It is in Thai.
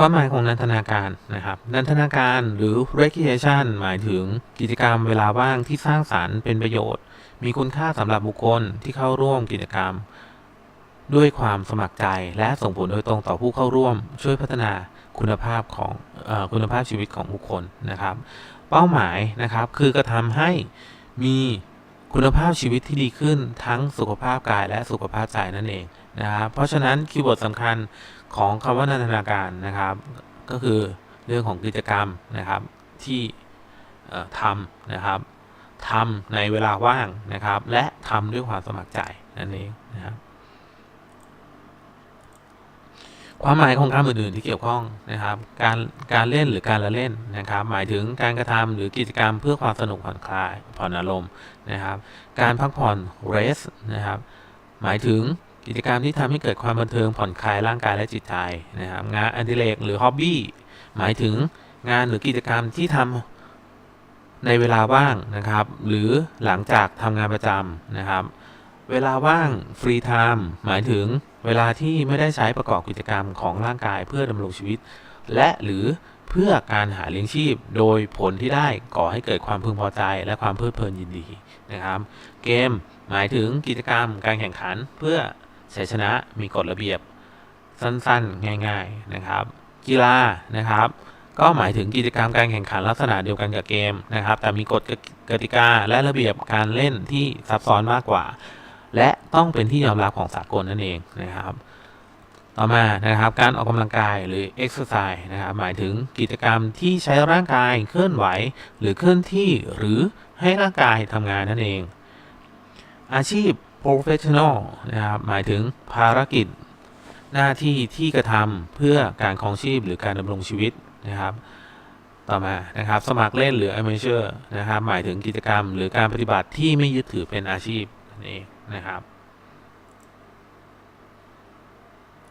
ความหมายของนันทนาการนะครับ นันทนาการหรือ recreation หมายถึงกิจกรรมเวลาว่างที่สร้างสารรค์เป็นประโยชน์ มีคุณค่าสำหรับบุคคลที่เข้าร่วมกิจกรรม ด้วยความสมัครใจและส่งผลโดยตรงต่อผู้เข้าร่วม ช่วยพัฒนาคุณภาพของออคุณภาพชีวิตของบุคคลนะครับ เป้าหมายนะครับคือกระทำให้มีคุณภาพชีวิตที่ดีขึ้นทั้งสุขภาพกายและสุขภาพใจนั่นเอง นะครับเพราะฉะนั้นคีย์เวิร์ดสำคัญของคำว่านันทนาการนะครับ ก็คือเรื่องของกิจกรรมนะครับที่ทำนะครับทำในเวลาว่างนะครับ และทำด้วยความสมัครใจนั่นเองนะครับความหมายของคำอื่นๆที่เกี่ยวข้องนะครับ การการเล่นหรือการละเล่นนะครับ หมายถึงการกระทำหรือกิจกรรมเพื่อความสนุกผ่อนคลายผ่อนอารมณ์นะครับ การพักผ่อน rest นะครับ หมายถึง กิจกรรมที่ทำให้เกิดความบันเทิงผ่อนคลายร่างกายและจิตใจนะครับงานอดิเรกหรือ hobby หมายถึงงานหรือกิจกรรมที่ทำในเวลาว่างนะครับ หรือหลังจากทำงานประจำนะครับ เวลาว่าง free time หมายถึงเวลาที่ไม่ได้ใช้ประกอบกิจกรรมของร่างกายเพื่อดำรงชีวิต และหรือเพื่อการหาเลี้ยงชีพ โดยผลที่ได้ก่อให้เกิดความพึงพอใจ และความเพลิดเพลินยินดีนะครับ เกมหมายถึงกิจกรรมการแข่งขันเพื่อ ชัยชนะมีกฎระเบียบสั้นๆ ง่าย ๆนะครับ กีฬานะครับ ก็หมายถึงกิจกรรมการแข่งขันลักษณะเดียวกันกับเกมนะครับ แต่มีกฎกติกาและระเบียบการเล่นที่ซับซ้อนมากกว่า และต้องเป็นที่ยอมรับของสากลนั่นเองนะครับ ต่อมานะครับการออกกำลังกายหรือ exercise นะครับหมายถึงกิจกรรมที่ใช้ร่างกายเคลื่อนไหว หรือเคลื่อนที่หรือให้ร่างกายทำงานนั่นเอง อาชีพ professional นะครับ หมายถึงภารกิจ หน้าที่ที่กระทำเพื่อการครองชีพหรือการดำรงชีวิตนะครับ ต่อมานะครับ สมัครเล่นหรือ amateur นะครับ หมายถึงกิจกรรม หรือการปฏิบัติที่ไม่ยึดถือเป็นอาชีพนั่นเองนะครับ